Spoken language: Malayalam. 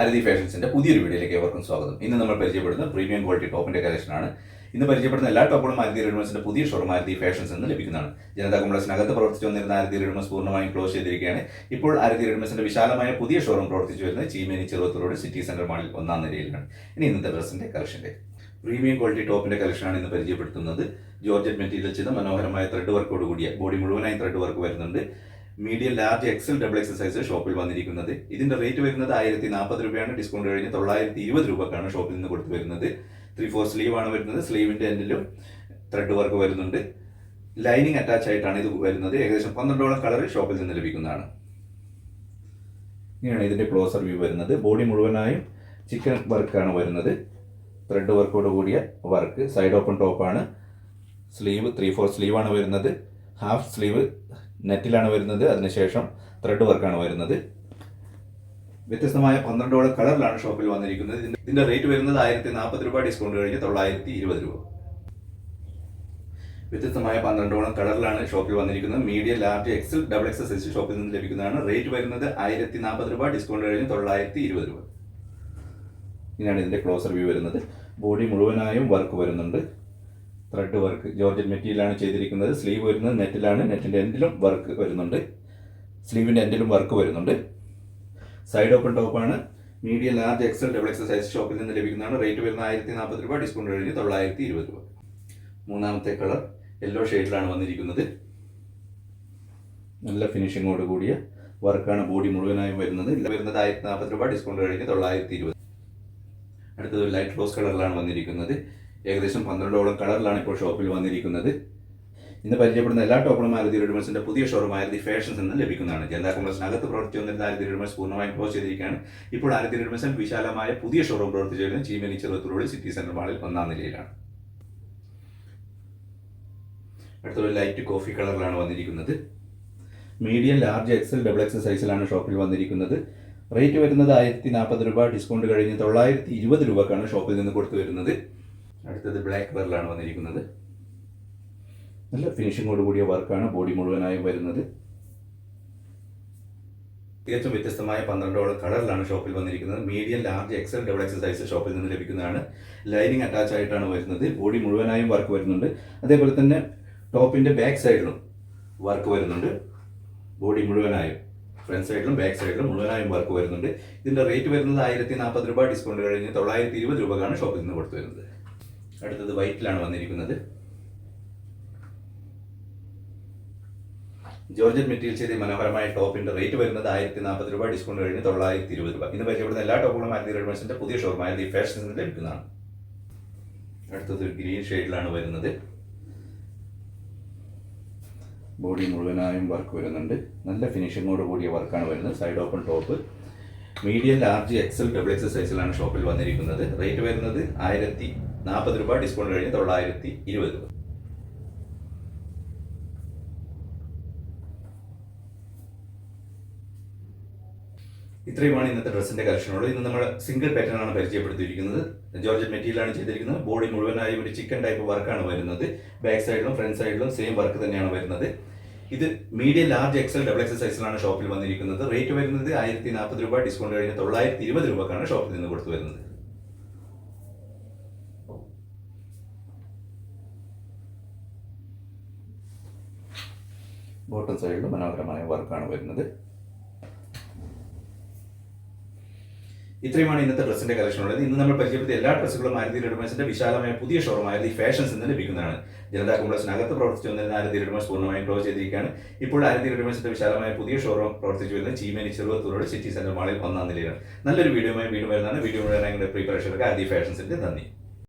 ആരതി ഫാഷൻസിന്റെ പുതിയൊരു വീഡിയോയിലേക്ക് ഏവർക്കും സ്വാഗതം. ഇന്ന് നമ്മൾ പരിചയപ്പെടുന്ന പ്രീമിയം ക്വാളിറ്റി ടോപ്പിന്റെ കളക്ഷനാണ് ഇന്ന് പരിചയപ്പെടുന്ന എല്ലാ ടോപ്പുകളും ആരതി റെഡിമേഴ്സിന്റെ പുതിയ ഷോറൂം ആരതി ഫാഷൻസ് എന്ന് ലഭിക്കുന്നതാണ്. ജനതാ കോംപ്ലക്സിനകത്ത് പ്രവർത്തിച്ചു വന്നിരുന്ന ആരതി റെഡിമേഴ്സ് പൂർണമായും ക്ലോസ് ചെയ്തിരിക്കുകയാണ്. ഇപ്പോൾ ആരതി റെഡിമേഴ്സിന്റെ വിശാലമായ പുതിയ ഷോറൂം പ്രവർത്തിച്ചു വരുന്നത് ചീമേനി ചെറുവത്തൂരോട് സിറ്റി സെന്റർ മാളിൽ ഒന്നാം നിലയിലാണ് ഇനി ഇന്നത്തെ ഡ്രസ്സിന്റെ കളക്ഷന്റെ പ്രീമിയം ക്വാളിറ്റി ടോപ്പിന്റെ കളക്ഷനാണ് ഇന്ന് പരിചയപ്പെടുത്തുന്നത്. ജോർജറ്റ് മെറ്റീരിയൽ ചെയ്ത മനോഹരമായ ത്രെഡ് വർക്കോട് കൂടിയ ബോഡി മുഴുവനായി ത്രെഡ് വർക്ക് വരുന്നുണ്ട്. Medium large XL double XL size ഷോപ്പിൽ വന്നിരിക്കുന്നത്. ഇതിന്റെ റേറ്റ് വരുന്നത് ആയിരത്തി നാൽപ്പത് രൂപയാണ്. ഡിസ്കൗണ്ട് കഴിഞ്ഞ് തൊള്ളായിരത്തി ഇരുപത് രൂപക്കാണ് ഷോപ്പിൽ നിന്ന് കൊടുത്തു വരുന്നത്. ത്രീ ഫോർ സ്ലീവ് ആണ് വരുന്നത്. സ്ലീവിന്റെ എൻഡിലും ത്രെഡ് വർക്ക് വരുന്നുണ്ട്. ലൈനിങ് അറ്റാച്ച് ആയിട്ടാണ് ഇത് വരുന്നത്. ഏകദേശം പന്ത്രണ്ടോളം കളർ ഷോപ്പിൽ നിന്ന് ലഭിക്കുന്നതാണ്. ഇങ്ങനെയാണ് ഇതിന്റെ ക്ലോസർ വ്യൂ വരുന്നത്. ബോഡി മുഴുവനായും ചിക്കൻ വർക്കാണ് വരുന്നത്. ത്രെഡ് വർക്കോട് കൂടിയ വർക്ക് സൈഡ് ഓപ്പൺ ടോപ്പാണ് സ്ലീവ് ത്രീ ഫോർ സ്ലീവ് ആണ് വരുന്നത്. ഹാഫ് സ്ലീവ് നെറ്റിലാണ് വരുന്നത് അതിനുശേഷം ത്രെഡ് വർക്കാണ് വരുന്നത്. വ്യത്യസ്തമായ പന്ത്രണ്ടോളം കളറിലാണ് ഷോപ്പിൽ വന്നിരിക്കുന്നത്. ഇതിന്റെ- റേറ്റ് വരുന്നത് ആയിരത്തി നാൽപ്പത് രൂപ ഡിസ്കൗണ്ട് കഴിഞ്ഞ് തൊള്ളായിരത്തി ഇരുപത് രൂപ. വ്യത്യസ്തമായ പന്ത്രണ്ടോളം കളറിലാണ് ഷോപ്പിൽ വന്നിരിക്കുന്നത്. Medium large XL double XL size ഷോപ്പിൽ നിന്ന് ലഭിക്കുന്നതാണ്. റേറ്റ് വരുന്നത് ആയിരത്തി നാൽപ്പത് രൂപ ഡിസ്കൗണ്ട് കഴിഞ്ഞ് തൊള്ളായിരത്തി ഇരുപത് രൂപ. ഇങ്ങനെയാണ് ഇതിന്റെ ക്ലോസർ വ്യൂ വരുന്നത്. ബോഡി മുഴുവനായും വർക്ക് വരുന്നുണ്ട്. ത്രെഡ് വർക്ക് ജോർജറ്റ് മെറ്റീരിയലാണ് ചെയ്തിരിക്കുന്നത്. സ്ലീവ് വരുന്നത് നെറ്റിലാണ് നെറ്റിന്റെ എൻഡിലും വർക്ക് വരുന്നുണ്ട്. സ്ലീവിന്റെ എൻഡിലും വർക്ക് വരുന്നുണ്ട്. സൈഡ് ഓപ്പൺ ടോപ്പാണ് medium large XL double XL size ഷോപ്പിൽ നിന്ന് ലഭിക്കുന്നതാണ്. റേറ്റ് വരുന്നത് ആയിരത്തി നാൽപ്പത് രൂപ. ഡിസ്കൗണ്ട് കഴിഞ്ഞ് തൊള്ളായിരത്തി ഇരുപത് രൂപ. മൂന്നാമത്തെ കളർ യെല്ലോ ഷെയ്ഡിലാണ് വന്നിരിക്കുന്നത്. നല്ല ഫിനിഷിങ്ങോട് കൂടിയ വർക്കാണ് ബോഡി മുഴുവനായും വരുന്നത്. വരുന്നത് ആയിരത്തി നാൽപ്പത് രൂപ. ഡിസ്കൗണ്ട് കഴിഞ്ഞ് തൊള്ളായിരത്തി ഇരുപത് അടുത്തത് ലൈറ്റ് റോസ് കളറിലാണ് വന്നിരിക്കുന്നത്. ഏകദേശം പന്ത്രണ്ടോളം കളറിലാണ് ഇപ്പോൾ ഷോപ്പിൽ വന്നിരിക്കുന്നത്. ഇന്ന് പരിചയപ്പെടുന്ന എല്ലാ മാരുതി റെഡിമെൻസിന്റെ പുതിയ ഷോറൂം മാരുതി ഫാഷൻസ് എന്ന് ലഭിക്കുന്നതാണ്. ജനതാ കോൺഗ്രസിനകത്ത് പ്രവർത്തിച്ചു വന്നിരുന്ന ആരതി റെഡിമെൻസ് പൂർണമായും ക്ലോസ് ചെയ്തിരിക്കുകയാണ്. ഇപ്പോൾ ആരതി റെഡിമെൻസിൽ വിശാലമായ പുതിയ ഷോറൂം പ്രവർത്തിച്ചു വരുന്നത് ചീമേനി സിറ്റി സെന്റർ മാളിൽ ഒന്നാം നിലയിലാണ്. അടുത്തൊരു ലൈറ്റ് കോഫി കളറിലാണ് വന്നിരിക്കുന്നത്. Medium large XL double XL സൈസിലാണ് ഷോപ്പിൽ വന്നിരിക്കുന്നത്. റേറ്റ് വരുന്നത് ആയിരത്തി നാൽപ്പത് രൂപ ഡിസ്കൗണ്ട് കഴിഞ്ഞ് തൊള്ളായിരത്തി ഇരുപത് രൂപക്കാണ് ഷോപ്പിൽ നിന്ന് കൊടുത്തു വരുന്നത്. അടുത്തത് ബ്ലാക്ക് കളറിലാണ് വന്നിരിക്കുന്നത്. നല്ല ഫിനിഷിങ്ങോട് കൂടിയ വർക്കാണ് ബോഡി മുഴുവനായും വരുന്നത്. തികച്ചും വ്യത്യസ്തമായ പന്ത്രണ്ടോളം കളറിലാണ് ഷോപ്പിൽ വന്നിരിക്കുന്നത്. Medium large XL double XL size ഷോപ്പിൽ നിന്ന് ലഭിക്കുന്നതാണ്. ലൈനിങ് അറ്റാച്ച് ആയിട്ടാണ് വരുന്നത്. ബോഡി മുഴുവനായും വർക്ക് വരുന്നുണ്ട്. അതേപോലെ തന്നെ ടോപ്പിന്റെ ബാക്ക് സൈഡിലും വർക്ക് വരുന്നുണ്ട്. ബോഡി മുഴുവനായും ഫ്രണ്ട് സൈഡിലും ബാക്ക് സൈഡിലും മുഴുവനായും വർക്ക് വരുന്നുണ്ട്. ഇതിന്റെ റേറ്റ് വരുന്നത് ആയിരത്തി നാൽപ്പത് രൂപ ഡിസ്കൗണ്ട് കഴിഞ്ഞ് തൊള്ളായിരത്തി ഇരുപത് രൂപക്കാണ് ഷോപ്പിൽ നിന്ന് കൊടുത്തു വരുന്നത് അടുത്തത് വൈറ്റിലാണ് വന്നിരിക്കുന്നത്. ജോർജറ്റ് മെറ്റീരിയൽ ചെയ്ത മനോഹരമായ ടോപ്പിന്റെ റേറ്റ് വരുന്നത് ആയിരത്തി നാൽപ്പത് രൂപ ഡിസ്കൗണ്ട് കഴിഞ്ഞ് തൊള്ളായിരത്തി ഇരുപത് രൂപ. ഇന്ന് പരിചയപ്പെടുന്ന എല്ലാ ടോപ്പുകളും ആയിരത്തി റെഡ്മെൻസിന്റെ പുതിയ ഷോറുമായ ദി നിന്ന് ലഭിക്കുന്നതാണ്. അടുത്തത് ഗ്രീൻ ഷെയ്ഡിലാണ് വരുന്നത്. ബോഡി മുഴുവനായും വർക്ക് വരുന്നുണ്ട്. നല്ല ഫിനിഷിങ്ങോട് കൂടിയ വർക്കാണ് വരുന്നത്. Side open top medium large XL double XL സൈസിലാണ് ഷോപ്പിൽ വന്നിരിക്കുന്നത്. റേറ്റ് വരുന്നത് ആയിരത്തി നാൽപ്പത് രൂപ ഡിസ്കൗണ്ട് കഴിഞ്ഞ് തൊള്ളായിരത്തി ഇരുപത് രൂപ. ഇത്രയുമാണ് ഇന്നത്തെ ഡ്രസ്സിന്റെ കളക്ഷനുള്ളത് ഇന്ന് നമ്മൾ സിംഗിൾ പാറ്റേൺ ആണ് പരിചയപ്പെടുത്തിയിരിക്കുന്നത്. ജോർജ് മെറ്റീരിയലാണ് ചെയ്തിരിക്കുന്നത്. ബോഡി മുഴുവനായി ഒരു ചിക്കൻ ടൈപ്പ് വർക്കാണ് വരുന്നത്. ബാക്ക് സൈഡിലും ഫ്രണ്ട് സൈഡിലും സെയിം വർക്ക് തന്നെയാണ് വരുന്നത്. ഇത് medium large XL double XL സൈസിലാണ് ഷോപ്പിൽ വന്നിരിക്കുന്നത്. റേറ്റ് വരുന്നത് ആയിരത്തി നാൽപ്പത് രൂപ ഡിസ്കൗണ്ട് കഴിഞ്ഞ് തൊള്ളായിരത്തി ഇരുപത് രൂപക്കാണ് ഷോപ്പിൽ നിന്ന് കൊടുത്തു വരുന്നത്. ബോട്ടം സൈഡിൽ മനോഹരമായ വർക്കാണ് വരുന്നത്. ഇത്രയുമാണ് ഇന്നത്തെ ഡ്രസ്സിന്റെ കളക്ഷൻ ഉള്ളത്. ഇന്ന് നമ്മൾ പരിചയപ്പെടുത്തിയ എല്ലാ ഡ്രസ്സുകളും മാരുതി റെഡിമേഴ്സിന്റെ വിശാലമായ പുതിയ ഷോറൂം മാരുതി ഫാഷൻസ് എന്ന് ലഭിക്കുന്നതാണ്. ജനതാ കോംപ്ലക്സിനകത്ത് പ്രവർത്തിച്ചു വന്നിരുന്ന ആരതി റെഡിമേഴ്സ് പൂർണമായും ക്ലോസ് ചെയ്തിരിക്കുകയാണ്. ഇപ്പോൾ ആരതി റെഡിമേഴ്സിന്റെ വിശാലമായ പുതിയ ഷോറൂം പ്രവർത്തിച്ചു വരുന്ന ചീമേനി ചെറുവത്തൂരോട് സിറ്റി സെന്റർ മാളിൽ ഒന്നാം നിലയിലാണ്. നല്ലൊരു വീഡിയോയുമായി വീണ്ടും വരുന്നതാണ്. വീഡിയോ മുഴുവൻ പ്രീ പ്രേക്ഷകർക്ക് ആരതി ഫാഷൻസിന്റെ നന്ദി.